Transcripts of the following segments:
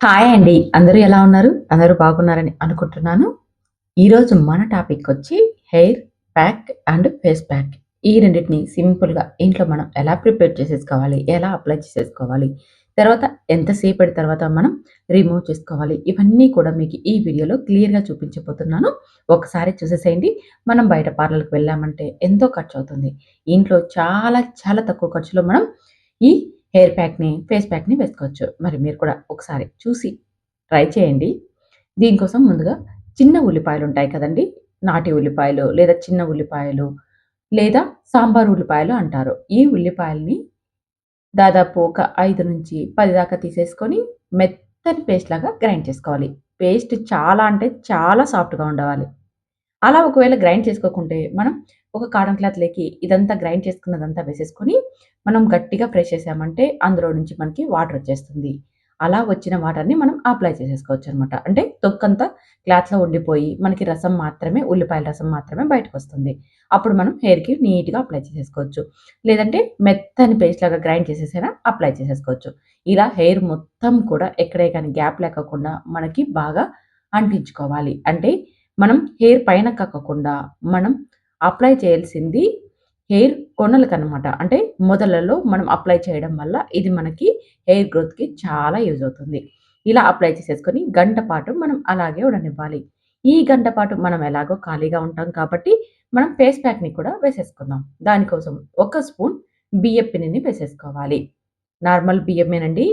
Hi అండి. అందరూ ఎలా ఉన్నారు? అందరూ బాగున్నారని అనుకుంటున్నాను. ఈరోజు మన టాపిక్ వచ్చి hair pack and face pack. ఈ రెండిటిని సింపుల్‌గా ఇంట్లో మనం ఎలా ప్రిపేర్ చేసేసుకోవాలి? ఎలా అప్లై చేసేసుకోవాలి? తర్వాత ఎంతసేపటి తర్వాత మనం రిమూవ్ చేసుకోవాలి? ఇవన్నీ కూడా మీకు ఈ వీడియోలో క్లియర్‌గా చూపించబోతున్నాను. ఒకసారి చూసేసేయండి. మనం బయట పార్లర్‌కి వెళ్ళామంటే ఎంతో ఖర్చు అవుతుంది ఇంట్లో చాలా చాలా తక్కువ ఖర్చులో మనం ఈ హెయిర్ ప్యాక్‌ని, ఫేస్ ప్యాక్‌ని వేసుకోవచ్చు. మరి మీరు కూడా ఒకసారి చూసి ట్రై చేయండి. దీనికోసం ముందుగా చిన్న ఉల్లిపాయలు ఉంటాయి కదండీ! నాటి ఉల్లిపాయలు లేదా చిన్న ఉల్లిపాయలు లేదా సాంబార్ ఉల్లిపాయలు అంటారు. ఈ ఉల్లిపాయల్ని దాదాపు ఒక 5-10 దాకా తీసేసుకొని మెత్తని పేస్ట్ లాగా గ్రైండ్ చేసుకోవాలి. పేస్ట్ చాలా అంటే చాలా సాఫ్ట్‌గా ఉండవాలి. అలా ఒకవేళ గ్రైండ్ చేసుకోకుంటే మనం ఒక కాటన్ క్లాత్‌లోకి ఇదంతా గ్రైండ్ చేసుకున్నదంతా వేసేసుకొని, మనం గట్టిగా ప్రెస్ చేసామంటే అందులో నుంచి మనకి వాటర్ వచ్చేస్తుంది. అలా వచ్చిన వాటర్‌ని మనం అప్లై చేసేసుకోవచ్చనమాట. అంటే తొక్కంతా క్లాత్‌లో ఉండిపోయి మనకి రసం మాత్రమే ఉల్లిపాయల రసం మాత్రమే బయటకొస్తుంది. అప్పుడు మనం హెయిర్‌కి నీట్‌గా అప్లై చేసేసుకోవచ్చు. లేదంటే మెత్తని పేస్ట్‌లాగా గ్రైండ్ చేసేసైనా అప్లై చేసేసుకోవచ్చు. ఇలా హెయిర్ మొత్తం కూడా ఎక్కడే కానీ గ్యాప్ లేకుండా మనకి బాగా అంటించుకోవాలి. అంటే మనం హెయిర్ పైన కక్కకుండా మనం అప్లై చేయాల్సింది హెయిర్ కొనలకనమాట. అంటే మొదలలో మనం అప్లై చేయడం వల్ల ఇది మనకి హెయిర్ గ్రోత్‌కి చాలా యూజ్ అవుతుంది. ఇలా అప్లై చేసేసుకొని గంట పాటు మనం అలాగే ఉండనివ్వాలి. ఈ గంట పాటు మనం ఎలాగో ఖాళీగా ఉంటాం కాబట్టి మనం ఫేస్ ప్యాక్‌ని కూడా వేసేసుకుందాం. దానికోసం ఒక స్పూన్ బియ్యం పిండిని వేసేసుకోవాలి. నార్మల్ బియ్యమేనండి.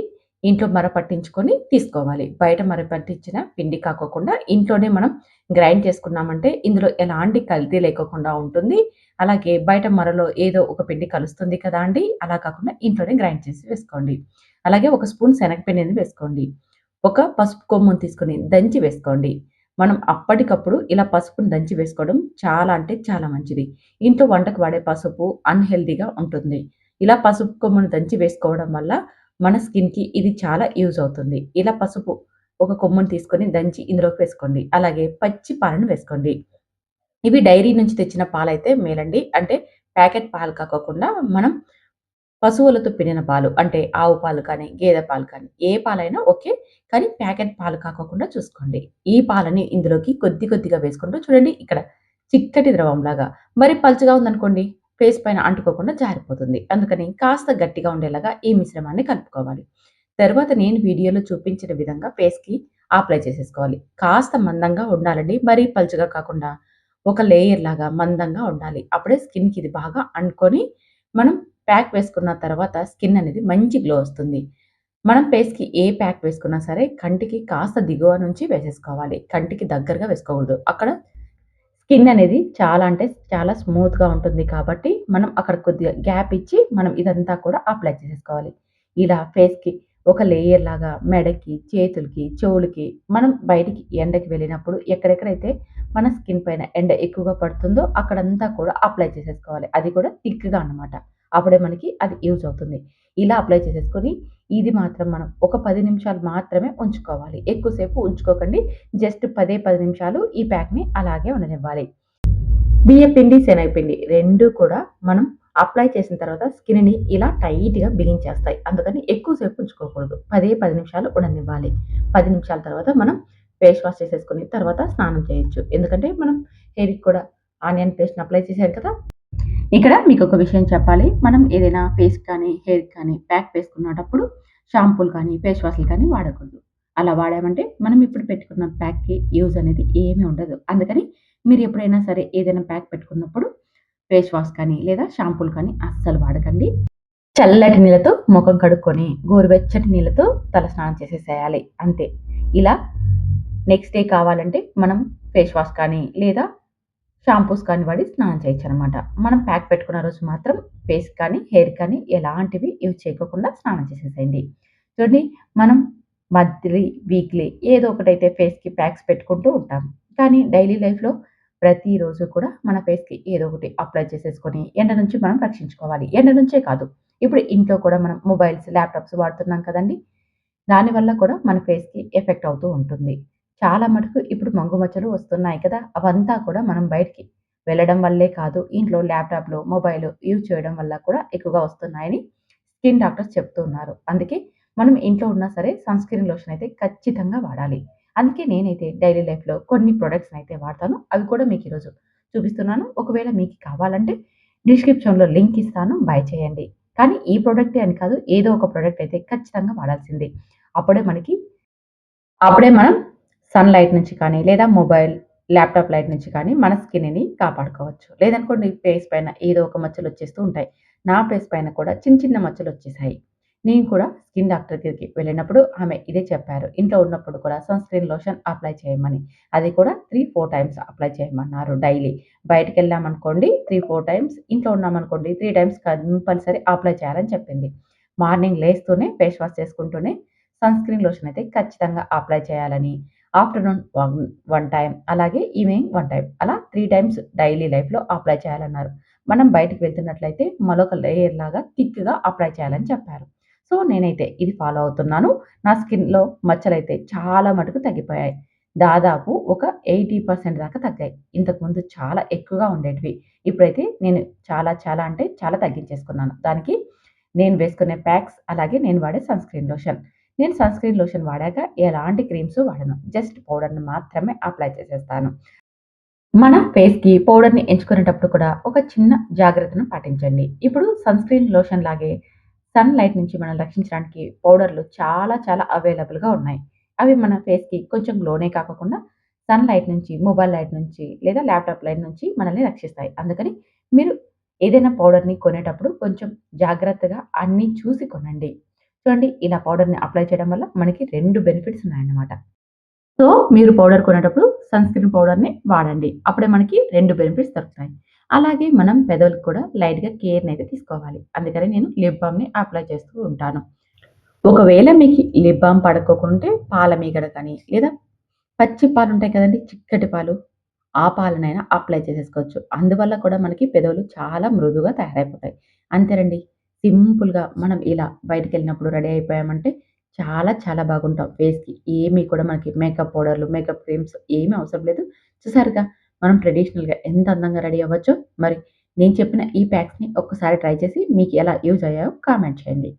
ఇంట్లో మర పట్టించుకొని తీసుకోవాలి. బయట మర పట్టించిన పిండి కాకోకుండా ఇంట్లోనే మనం గ్రైండ్ చేసుకున్నామంటే ఇందులో ఎలాంటి కల్తీ లేకోకుండా ఉంటుంది. అలాగే బయట మరలో ఏదో ఒక పిండి కలుస్తుంది కదా అండి అలా కాకుండా ఇంట్లోనే గ్రైండ్ చేసి వేసుకోండి. అలాగే ఒక స్పూన్ శనగపిండిని వేసుకోండి. ఒక పసుపు కొమ్మును తీసుకొని దంచి వేసుకోండి. మనం అప్పటికప్పుడు ఇలా పసుపును దంచి వేసుకోవడం చాలా అంటే చాలా మంచిది. ఇంట్లో వంటకు వాడే పసుపు అన్హెల్దీగా ఉంటుంది. ఇలా పసుపు కొమ్మును దంచి వేసుకోవడం వల్ల మన స్కిన్‌కి ఇది చాలా యూజ్ అవుతుంది. ఇలా పసుపు ఒక కొమ్ముని తీసుకొని దంచి ఇందులోకి వేసుకోండి. అలాగే పచ్చి పాలను వేసుకోండి. ఇవి డైరీ నుంచి తెచ్చిన పాలైతే మేలండి. అంటే ప్యాకెట్ పాలు కాకోకుండా మనం పశువులతో పిండిన పాలు అంటే ఆవు పాలు కానీ, గేదె పాలు కానీ ఏ పాలైనా ఓకే. కానీ ప్యాకెట్ పాలు కాకోకుండా చూసుకోండి. ఈ పాలని ఇందులోకి కొద్ది కొద్దిగా వేసుకుంటూ చూడండి ఇక్కడ చిక్కటి ద్రవంలాగా. మరి పలుచగా ఉందనుకోండి ఫేస్ పైన అంటుకోకుండా జారిపోతుంది. అందుకని కాస్త గట్టిగా ఉండేలాగా ఈ మిశ్రమాన్ని కలుపుకోవాలి. తర్వాత నేను వీడియోలో చూపించిన విధంగా ఫేస్‌కి అప్లై చేసేసుకోవాలి. కాస్త మందంగా ఉండాలండి. మరీ పలుచగా కాకుండా ఒక లేయర్ లాగా మందంగా ఉండాలి. అప్పుడే స్కిన్‌కి ఇది బాగా అంటుకొని మనం ప్యాక్ వేసుకున్న తర్వాత స్కిన్ అనేది మంచి గ్లో వస్తుంది. మనం ఫేస్‌కి ఏ ప్యాక్ వేసుకున్నా సరే కంటికి కాస్త దిగువ నుంచి వేసేసుకోవాలి. కంటికి దగ్గరగా వేసుకోకూడదు. అక్కడ స్కిన్ అనేది చాలా అంటే చాలా స్మూత్‌గా ఉంటుంది కాబట్టి మనం అక్కడ కొద్దిగా గ్యాప్ ఇచ్చి మనం ఇదంతా కూడా అప్లై చేసేసుకోవాలి. ఇలా ఫేస్‌కి ఒక లేయర్ లాగా మెడకి, చేతులకి, చెవులకి మనం బయటికి ఎండకి వెళ్ళినప్పుడు ఎక్కడెక్కడైతే మన స్కిన్ పైన ఎండ ఎక్కువగా పడుతుందో అక్కడంతా కూడా అప్లై చేసేసుకోవాలి. అది కూడా థిక్‌గా అన్నమాట. అప్పుడే మనకి అది యూజ్ అవుతుంది. ఇలా అప్లై చేసేసుకొని ఇది మాత్రం మనం ఒక పది నిమిషాలు మాత్రమే ఉంచుకోవాలి. ఎక్కువసేపు ఉంచుకోకండి. జస్ట్ పదే పది నిమిషాలు ఈ ప్యాక్‌ని అలాగే ఉండనివ్వాలి. బియ్యపిండి, శనగపిండి రెండు కూడా మనం అప్లై చేసిన తర్వాత స్కిన్‌ని ఇలా టైట్‌గా బిగించేస్తాయి. అందుకని ఎక్కువసేపు ఉంచుకోకూడదు. పదే పది నిమిషాలు ఉండనివ్వాలి. పది నిమిషాల తర్వాత మనం ఫేస్ వాష్ చేసేసుకొని తర్వాత స్నానం చేయొచ్చు. ఎందుకంటే మనం హెయిర్‌కి కూడా ఆనియన్ పేస్ట్‌ని అప్లై చేసాం కదా! ఇక్కడ మీకొక విషయం చెప్పాలి. మనం ఏదైనా ఫేస్ కానీ, హెయిర్ కానీ ప్యాక్ వేసుకునేటప్పుడు షాంపూలు కానీ, ఫేస్ వాష్‌లు కానీ వాడకూడదు. అలా వాడామంటే మనం ఇప్పుడు పెట్టుకున్న ప్యాక్‌కి యూజ్ అనేది ఏమీ ఉండదు. అందుకని మీరు ఎప్పుడైనా సరే ఏదైనా ప్యాక్ పెట్టుకున్నప్పుడు ఫేస్ వాష్ కానీ లేదా షాంపూలు కానీ అస్సలు వాడకండి. చల్లటి నీళ్ళతో ముఖం కడుక్కొని గోరువెచ్చటి నీళ్ళతో తల స్నానం చేసేసేయాలి. అంతే. ఇలా నెక్స్ట్ డే కావాలంటే మనం ఫేస్ వాష్ కానీ లేదా షాంపూస్ కానీ వాడి స్నానం చేయొచ్చు అనమాట మనం ప్యాక్ పెట్టుకున్న రోజు మాత్రం ఫేస్ కానీ, హెయిర్ కానీ ఎలాంటివి యూజ్ చేయకోకుండా స్నానం చేసేసేయండి. చూడండి మనం మంత్లీ, వీక్లీ ఏదో ఒకటైతే ఫేస్‌కి ప్యాక్స్ పెట్టుకుంటూ ఉంటాం. కానీ డైలీ లైఫ్‌లో ప్రతిరోజు కూడా మన ఫేస్‌కి ఏదో ఒకటి అప్లై చేసేసుకొని ఎండ నుంచి మనం రక్షించుకోవాలి. ఎండ నుంచే కాదు. ఇప్పుడు ఇంట్లో కూడా మనం మొబైల్స్, ల్యాప్‌టాప్స్ వాడుతున్నాం కదండీ! దానివల్ల కూడా మన ఫేస్‌కి ఎఫెక్ట్ అవుతూ ఉంటుంది. చాలా మటుకు ఇప్పుడు మంగు మచ్చలు వస్తున్నాయి కదా! అవంతా కూడా మనం బయటికి వెళ్ళడం వల్లే కాదు, ఇంట్లో ల్యాప్‌టాప్‌లు, మొబైల్ యూజ్ చేయడం వల్ల కూడా ఎక్కువగా వస్తున్నాయని స్కిన్ డాక్టర్స్ చెప్తూ ఉన్నారు. అందుకే మనం ఇంట్లో ఉన్నా సరే సన్ స్క్రీన్ లోషన్ అయితే ఖచ్చితంగా వాడాలి. అందుకే నేనైతే డైలీ లైఫ్‌లో కొన్ని ప్రొడక్ట్స్‌ని అయితే వాడతాను. అవి కూడా మీకు ఈరోజు చూపిస్తున్నాను. ఒకవేళ మీకు కావాలంటే డిస్క్రిప్షన్‌లో లింక్ ఇస్తాను. బై చేయండి. కానీ ఈ ప్రోడక్టే అని కాదు. ఏదో ఒక ప్రోడక్ట్ అయితే ఖచ్చితంగా వాడాల్సిందే. అప్పుడే మనకి అప్పుడే మనం సన్‌లైట్ నుంచి కానీ, లేదా మొబైల్, ల్యాప్‌టాప్ లైట్ నుంచి కానీ మన స్కిన్‌ని కాపాడుకోవచ్చు. లేదనుకోండి ఫేస్ పైన ఏదో ఒక మచ్చలు వచ్చేస్తూ ఉంటాయి. నా ఫేస్ పైన కూడా చిన్న చిన్న మచ్చలు వచ్చేసాయి నేను కూడా స్కిన్ డాక్టర్ దగ్గరికి వెళ్ళినప్పుడు ఆమె ఇదే చెప్పారు. ఇంట్లో ఉన్నప్పుడు కూడా సన్ స్క్రీన్ లోషన్ అప్లై చేయమని. అది కూడా 3, 4 టైమ్స్ అప్లై చేయమన్నారు డైలీ. బయటికెళ్ళామనుకోండి 3, 4 టైమ్స్, ఇంట్లో ఉన్నామనుకోండి త్రీ టైమ్స్ కంపల్సరీ అప్లై చేయాలని చెప్పింది. మార్నింగ్ లేస్తూనే ఫేస్ వాష్ చేసుకుంటూనే సన్ స్క్రీన్ లోషన్ అయితే ఖచ్చితంగా అప్లై చేయాలని, ఆఫ్టర్‌నూన్ వన్ వన్ టైం అలాగే ఈవినింగ్ వన్ టైం అలా త్రీ టైమ్స్ డైలీ లైఫ్‌లో అప్లై చేయాలన్నారు. మనం బయటకు వెళ్తున్నట్లయితే మరొక లేయర్ లాగా థిక్‌గా అప్లై చేయాలని చెప్పారు. సో, నేనైతే ఇది ఫాలో అవుతున్నాను. నా స్కిన్‌లో మచ్చలైతే చాలా మటుకు తగ్గిపోయాయి. దాదాపు ఒక 80% దాకా తగ్గాయి. ఇంతకుముందు చాలా ఎక్కువగా ఉండేటివి. ఇప్పుడైతే నేను చాలా చాలా అంటే చాలా తగ్గించేసుకున్నాను. దానికి నేను వేసుకునే ప్యాక్స్, అలాగే నేను వాడే సన్ స్క్రీన్ లోషన్. నేను సన్ స్క్రీన్ లోషన్ వాడాక ఎలాంటి క్రీమ్స్ వాడను. జస్ట్ పౌడర్‌ని మాత్రమే అప్లై చేసేస్తాను. మన ఫేస్‌కి పౌడర్‌ని ఎంచుకునేటప్పుడు కూడా ఒక చిన్న జాగ్రత్తను పాటించండి. ఇప్పుడు సన్ స్క్రీన్ లోషన్ లాగే సన్ లైట్ నుంచి మనం రక్షించడానికి పౌడర్‌లు చాలా చాలా అవైలబుల్‌గా ఉన్నాయి. అవి మన ఫేస్‌కి కొంచెం గ్లోనే కాకుండా సన్ లైట్ నుంచి, మొబైల్ లైట్ నుంచి, లేదా ల్యాప్‌టాప్ లైట్ నుంచి మనల్ని రక్షిస్తాయి. అందుకని మీరు ఏదైనా పౌడర్‌ని కొనేటప్పుడు కొంచెం జాగ్రత్తగా అన్నీ చూసి కొనండి. చూడండి ఇలా పౌడర్‌ని అప్లై చేయడం వల్ల మనకి రెండు బెనిఫిట్స్ ఉన్నాయన్నమాట. సో, మీరు పౌడర్ కొనేటప్పుడు సన్ స్క్రీన్ పౌడర్‌ని వాడండి. అప్పుడే మనకి రెండు బెనిఫిట్స్ దొరుకుతాయి. అలాగే మనం పెదవులకు కూడా లైట్‌గా అయితే తీసుకోవాలి. అందుకని నేను లిప్ బామ్‌ని అప్లై చేస్తూ ఉంటాను. ఒకవేళ మీకు లిప్ బామ్ పడకోకుంటే పాల మీగడ కానీ, లేదా పచ్చి పాలు ఉంటాయి కదండి చిక్కటి పాలు. ఆ పాలనైనా అప్లై చేసేసుకోవచ్చు. అందువల్ల కూడా మనకి పెదవులు చాలా మృదువుగా తయారైపోతాయి. అంతేనండి. సింపుల్‌గా మనం ఇలా బయటికెళ్ళినప్పుడు రెడీ అయిపోయామంటే చాలా చాలా బాగుంటాం ఫేస్‌కి. ఏమి కూడా మనకి మేకప్ పౌడర్‌లు, మేకప్ క్రీమ్స్ ఏమి అవసరం లేదు. చూసారుగా మనం ట్రెడిషనల్‌గా ఎంత అందంగా రెడీ అవ్వచ్చో. మరి నేను చెప్పిన ఈ ప్యాక్స్‌ని ఒక్కసారి ట్రై చేసి మీకు ఎలా యూజ్ అయ్యాయో కామెంట్ చేయండి.